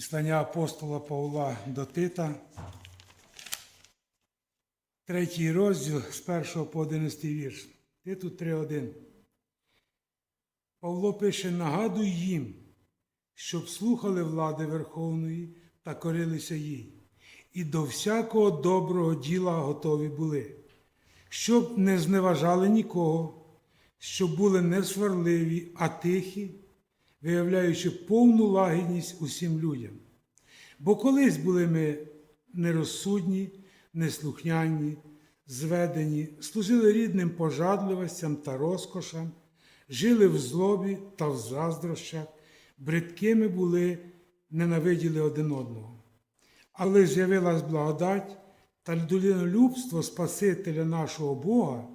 Післання апостола Павла до Тита, третій розділ з 1 по 11 вірш. Титу 3.1. Павло пише: нагадуй їм, щоб слухали влади Верховної та корилися їй, і до всякого доброго діла готові були, щоб не зневажали нікого, щоб були не сварливі, а тихі, виявляючи повну лагідність усім людям. Бо колись були ми нерозсудні, неслухняні, зведені, служили рідним пожадливостям та розкошам, жили в злобі та в заздрощах, бридкими були, ненавиділи один одного. Але з'явилась благодать та людинолюбство Спасителя нашого Бога.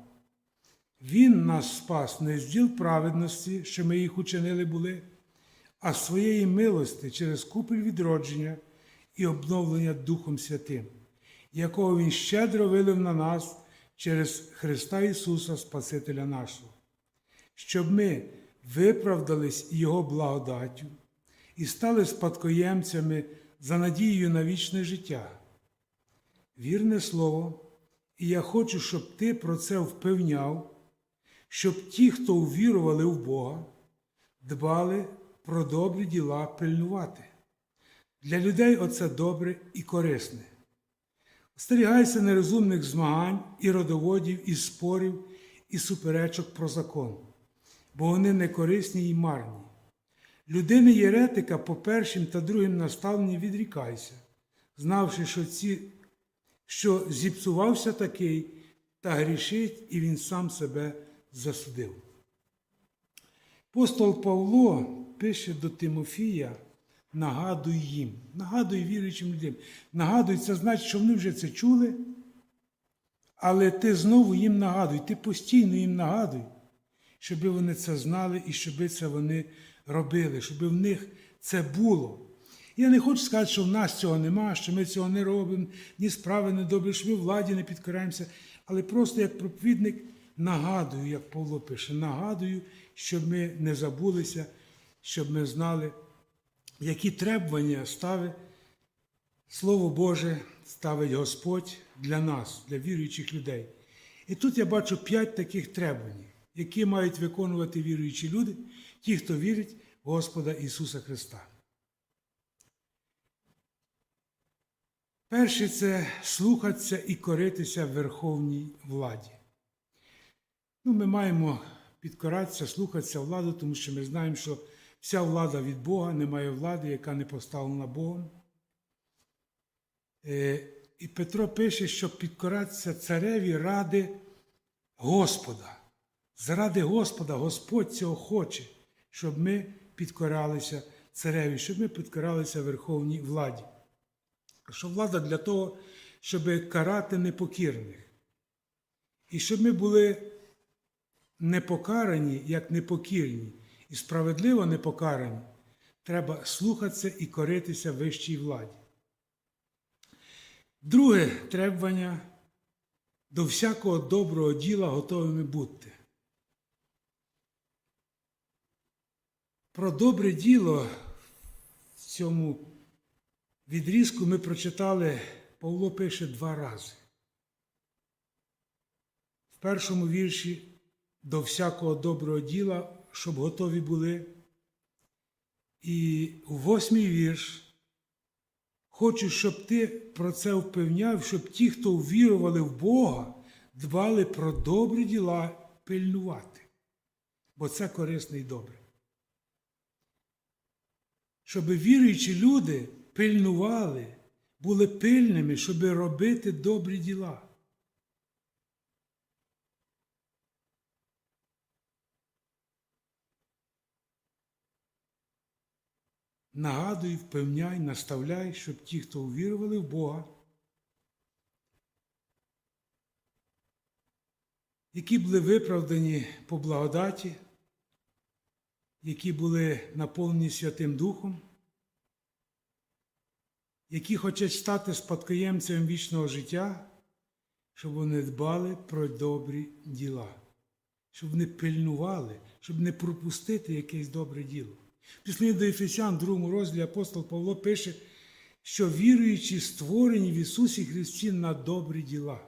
Він нас спас не з діл праведності, що ми їх учинили були, а своєї милости через купель відродження і обновлення Духом Святим, якого Він щедро вилив на нас через Христа Ісуса, Спасителя нашого, щоб ми виправдались Його благодаттю і стали спадкоємцями за надією на вічне життя. Вірне слово, і я хочу, щоб ти про це впевняв щоб ті, хто увірували в Бога, дбали про добрі діла пильнувати. Для людей оце добре і корисне. Остерігайся нерозумних змагань і родоводів, і спорів, і суперечок про закон, бо вони не корисні і марні. Людини єретика по першим та другим наставленням відрікайся, знавши, що, ці, що зіпсувався такий та грішить, і він сам себе засудив. Апостол Павло пише до Тимофія, нагадуй їм, нагадуй віруючим людям. Нагадуй, це значить, що вони вже це чули, але ти знову їм нагадуй, ти постійно їм нагадуй, щоб вони це знали і щоб це вони робили, щоб в них це було. Я не хочу сказати, що в нас цього нема, що ми цього не робимо, ні справи не добрі, що ми владі не підкораємося, але просто як проповідник нагадую, як Павло пише, нагадую, щоб ми не забулися, щоб ми знали, які требування ставить Слово Боже, ставить Господь для нас, для віруючих людей. І тут я бачу п'ять таких требувань, які мають виконувати віруючі люди, ті, хто вірить в Господа Ісуса Христа. Перше це слухатися і коритися верховній владі. Ну, Ми маємо підкоратися, слухатися владу, тому що ми знаємо, що вся влада від Бога, немає влади, яка не поставлена Богом. Е, І Петро пише, що підкоратися цареві ради Господа. Заради Господа Господь цього хоче, щоб ми підкоралися цареві, щоб ми підкоралися верховній владі. Що влада для того, щоб карати непокірних. І щоб ми були непокарані, як непокірні, і справедливо непокарані, треба слухатися і коритися вищій владі. Друге требування до всякого доброго діла готовими бути. Про добре діло в цьому відрізку ми прочитали, Павло пише два рази. В першому вірші до всякого доброго діла, щоб готові були. І восьмий вірш. Хочу, щоб ти про це впевняв, щоб ті, хто ввірували в Бога, дбали про добрі діла пильнувати. Бо це корисно і добре. Щоб віруючі люди пильнували, були пильними, щоб робити добрі діла. Нагадуй, впевняй, наставляй, щоб ті, хто увірували в Бога, які були виправдані по благодаті, які були наповнені Святим Духом, які хочуть стати спадкоємцем вічного життя, щоб вони дбали про добрі діла, щоб вони пильнували, щоб не пропустити якесь добре діло. В Післі до Ефесян, другому розділі апостол Павло пише, що віруючі створені в Ісусі Христі на добрі діла.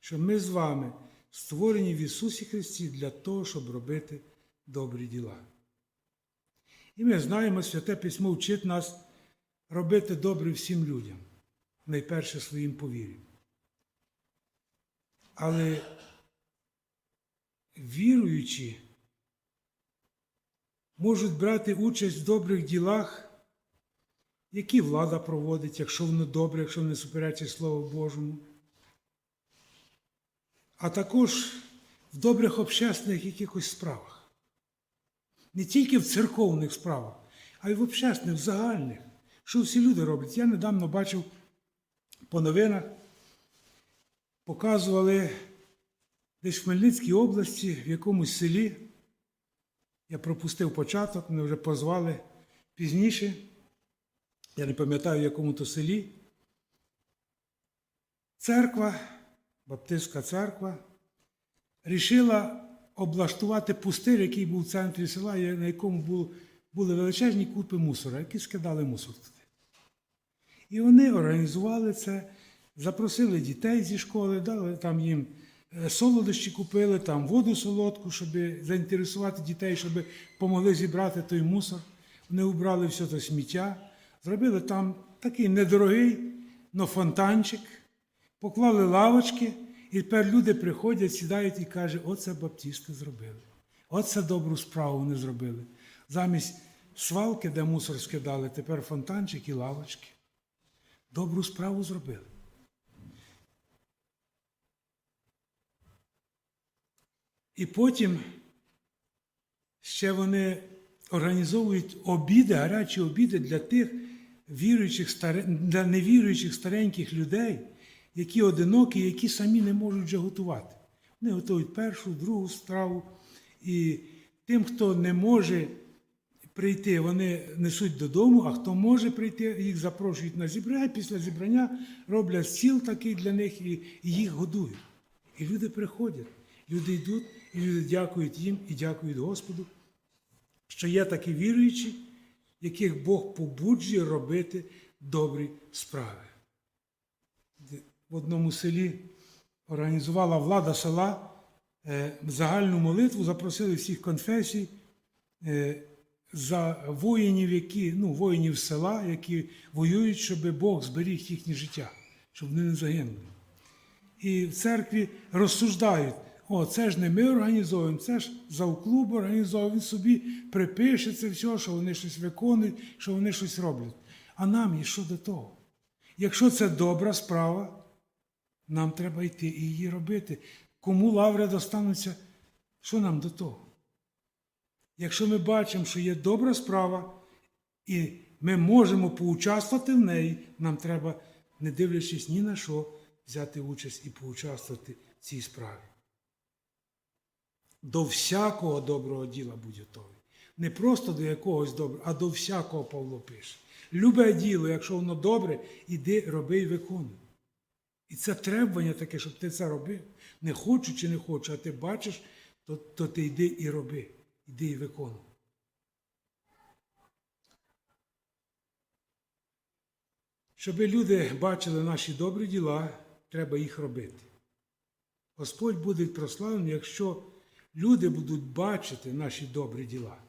Що ми з вами створені в Ісусі Христі для того, щоб робити добрі діла. І ми знаємо, Святе Письмо вчить нас робити добре всім людям, найперше своїм повір'ям. Але віруючі можуть брати участь в добрих ділах, які влада проводить, якщо воно добре, якщо не суперечить Слову Божому, а також в добрих общественних якихось справах. Не тільки в церковних справах, а й в общественних, в загальних, що всі люди роблять. Я недавно бачив по новинах, показували десь в Хмельницькій області, в якомусь селі. Я пропустив початок, мене вже позвали пізніше. Я не пам'ятаю, в якому то селі. Церква, Баптистська церква, рішила облаштувати пустир, який був в центрі села, на якому були величезні купи мусора, які скидали мусор туди. І вони організували це, запросили дітей зі школи, дали там їм солодощі купили, там воду солодку, щоб заінтересувати дітей, щоб помогли зібрати той мусор. Вони убрали все це сміття, зробили там такий недорогий, но фонтанчик, поклали лавочки, і тепер люди приходять, сідають і кажуть, оце баптісти зробили. Оце добру справу вони зробили. Замість свалки, де мусор скидали, тепер фонтанчик і лавочки. Добру справу зробили. І потім ще вони організовують обіди, гарячі обіди для тих віруючих, для невіруючих стареньких людей, які одинокі, які самі не можуть вже готувати. Вони готують першу, другу страву. І тим, хто не може прийти, вони несуть додому, а хто може прийти, їх запрошують на зібрання. Після зібрання роблять стіл такий для них і, їх годують. І люди приходять, люди йдуть, і люди дякують їм і дякують Господу, що є такі віруючі, яких Бог побуджує робити добрі справи. В одному селі організувала влада села е, загальну молитву, запросили всіх конфесій е, за воїнів, які, ну, воїнів села, які воюють, щоб Бог зберіг їхнє життя, щоб вони не загинули. І в церкві розсуждають, о, це ж не ми організовуємо, це ж завклуб організовує, він собі припише це все, що вони щось виконують, що вони щось роблять. А нам є що до того? Якщо це добра справа, нам треба йти і її робити. Кому лаври достануться, що нам до того? Якщо ми бачимо, що є добра справа, і ми можемо поучаствувати в неї, нам треба, не дивлячись ні на що, взяти участь і поучаствувати в цій справі. До всякого доброго діла будь готовий. Не просто до якогось доброго, а до всякого Павло пише. Любе діло, якщо воно добре, іди, роби і виконуй. І це требування таке, щоб ти це робив. Не хочу чи не хочу, а ти бачиш, то, то ти йди і роби, йди і виконуй. Щоб люди бачили наші добрі діла, треба їх робити. Господь буде прославлений, якщо люди будуть бачити наші добрі діла.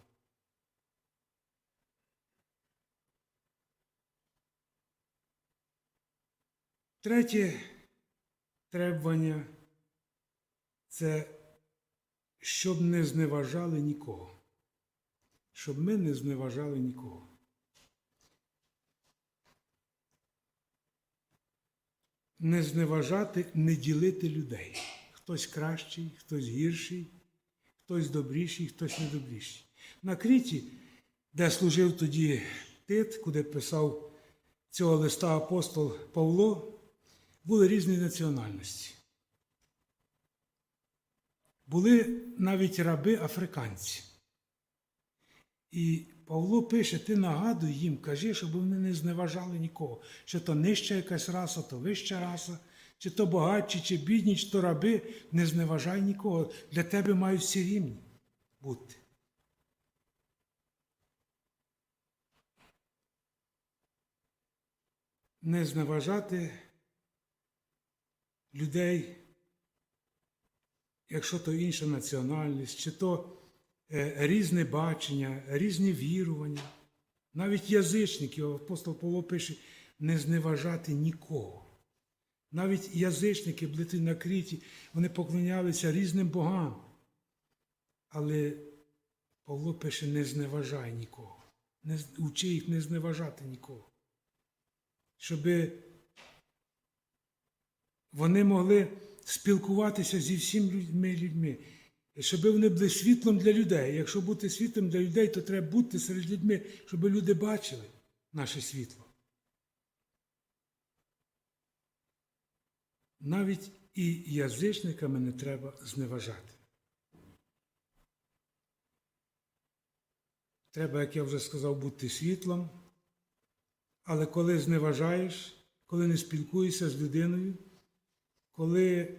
Третє требування це щоб не зневажали нікого. Щоб ми не зневажали нікого. Не зневажати, не ділити людей. Хтось кращий, хтось гірший, хтось добріший, хтось недобріший. На Кріті, де служив тоді Тит, куди писав цього листа апостол Павло, були різні національності. Були навіть раби африканці. І Павло пише, ти нагадуй їм, кажи, щоб вони не зневажали нікого. Чи то нижча якась раса, то вища раса, чи то багатші, чи бідні, чи то раби, не зневажай нікого. Для тебе мають всі рівні бути. Не зневажати людей, якщо то інша національність, чи то е, різне бачення, різні вірування, навіть язичників, апостол Павло пише, не зневажати нікого. Навіть язичники були на Кріті, вони поклонялися різним богам. Але Павло пише, не зневажай нікого. Не, учи їх не зневажати нікого. Щоб вони могли спілкуватися зі всіми людьми, людьми. Щоб вони були світлом для людей. Якщо бути світлом для людей, то треба бути серед людьми, щоб люди бачили наше світло. Навіть і язичниками не треба зневажати. Треба, як я вже сказав, бути світлом. Але коли зневажаєш, коли не спілкуєшся з людиною, коли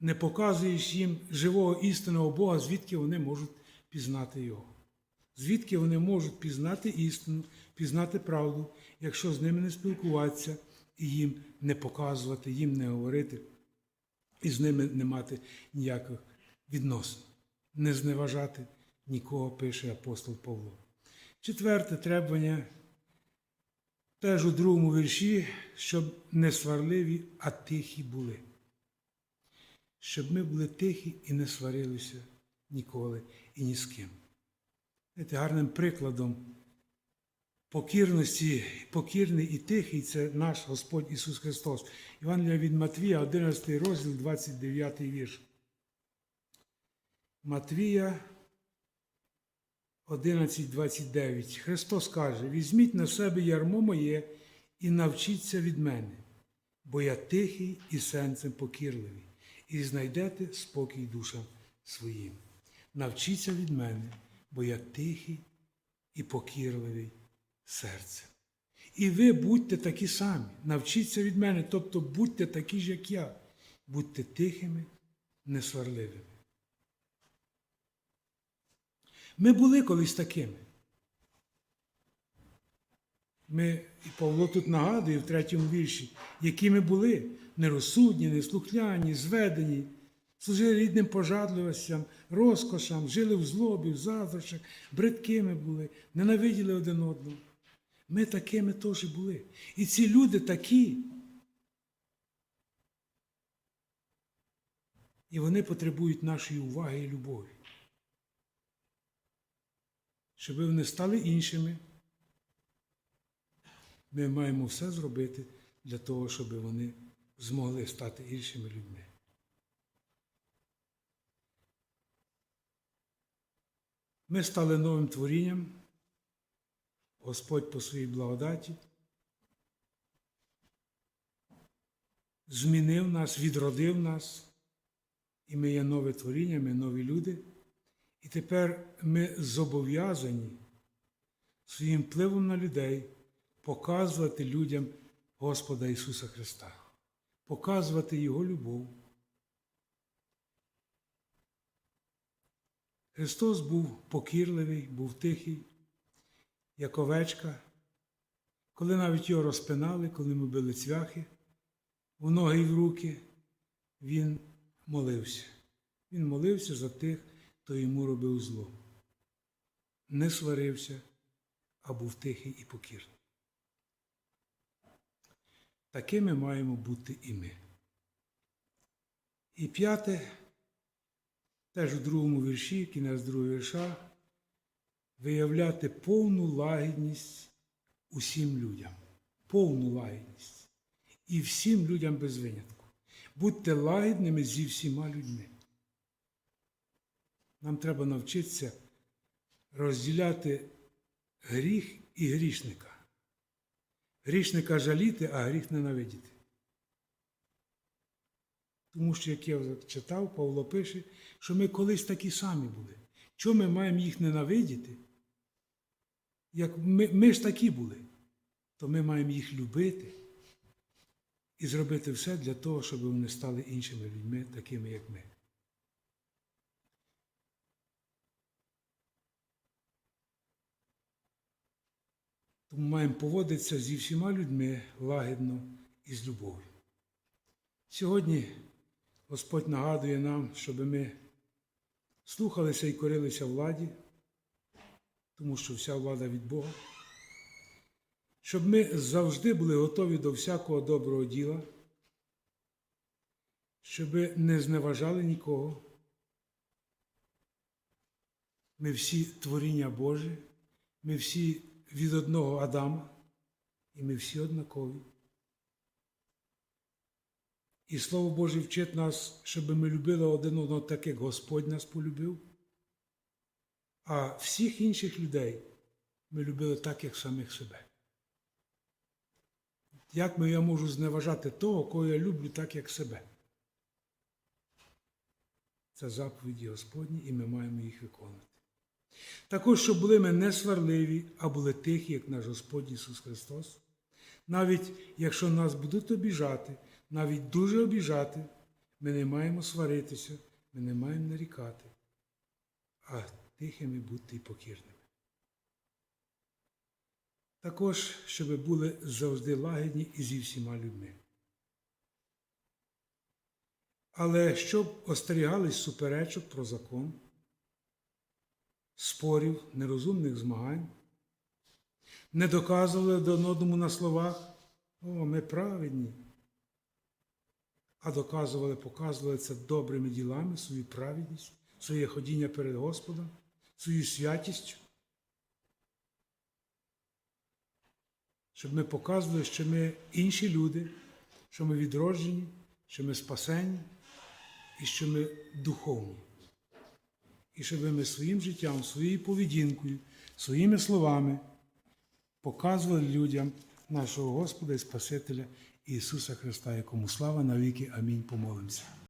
не показуєш їм живого істинного Бога, звідки вони можуть пізнати Його. Звідки вони можуть пізнати істину, пізнати правду, якщо з ними не спілкуватися і їм не показувати, їм не говорити, і з ними не мати ніяких відносин, не зневажати нікого, пише апостол Павло. Четверте требування теж у другому вірші, щоб не сварливі, а тихі були. Щоб ми були тихі і не сварилися ніколи і ні з ким. Знаєте, гарним прикладом покірності, покірний і тихий це наш Господь Ісус Христос. Івангелія від Матвія, 11 розділ, 29 вірш. Матвія 11.29. Христос каже: Візьміть на себе ярмо моє і навчіться від мене, бо я тихий і серцем покірливий, і знайдете спокій душам своїм. Навчіться від мене, бо я тихий і покірливий серцем. І ви будьте такі самі, навчіться від мене, тобто будьте такі ж, як я, будьте тихими, несварливими. Ми були колись такими. Ми, і Павло тут нагадує в третьому вірші, які ми були нерозсудні, неслухняні, зведені, служили рідним пожадливостям, розкошам, жили в злобі, в заздрощах, бридкими були, ненавиділи один одного. Ми такими теж були. І ці люди такі. І вони потребують нашої уваги і любові щоб вони стали іншими. Ми маємо все зробити для того, щоб вони змогли стати іншими людьми. Ми стали новим творінням. Господь по своїй благодаті змінив нас, відродив нас, і ми є нове творіння, ми нові люди. І тепер ми зобов'язані своїм впливом на людей показувати людям Господа Ісуса Христа, показувати Його любов. Христос був покірливий, був тихий, як овечка, коли навіть його розпинали, коли ми били цвяхи в ноги і в руки, Він молився. Він молився за тих, хто йому робив зло. Не сварився, а був тихий і покірний. Такими маємо бути і ми. І п'яте, теж у другому вірші, кінець другого вірша, виявляти повну лагідність усім людям. Повну лагідність. І всім людям без винятку. Будьте лагідними зі всіма людьми. Нам треба навчитися розділяти гріх і грішника. Грішника жаліти, а гріх ненавидіти. Тому що, як я вже читав, Павло пише, що ми колись такі самі були. Чому ми маємо їх ненавидіти? Як ми, ми ж такі були, то ми маємо їх любити і зробити все для того, щоб вони стали іншими людьми, такими, як ми. Тому маємо поводитися зі всіма людьми лагідно і з любов'ю. Сьогодні Господь нагадує нам, щоб ми слухалися і корилися владі, тому що вся влада від Бога, щоб ми завжди були готові до всякого доброго діла, щоб не зневажали нікого. Ми всі творіння Боже, ми всі від одного Адама, і ми всі однакові. І Слово Боже вчить нас, щоб ми любили один одного так, як Господь нас полюбив, а всіх інших людей ми любили так, як самих себе. Як я можу зневажати того, кого я люблю так, як себе? Це заповіді Господні, і ми маємо їх виконувати. Також, щоб були ми не сварливі, а були тихі, як наш Господь Ісус Христос. Навіть якщо нас будуть обіжати, навіть дуже обіжати, ми не маємо сваритися, ми не маємо нарікати, а тихими бути і покірними. Також, щоб були завжди лагідні і зі всіма людьми. Але щоб остерігались суперечок про закон, спорів, нерозумних змагань, не доказували один одному на словах, о, ми праведні, а доказували, показували це добрими ділами, свою праведність, своє ходіння перед Господом, свою святістю. Щоб ми показували, що ми інші люди, що ми відроджені, що ми спасені і що ми духовні. І щоб ми своїм життям, своєю поведінкою, своїми словами показували людям нашого Господа і Спасителя Ісуса Христа, якому слава навіки. Амінь. Помолимося.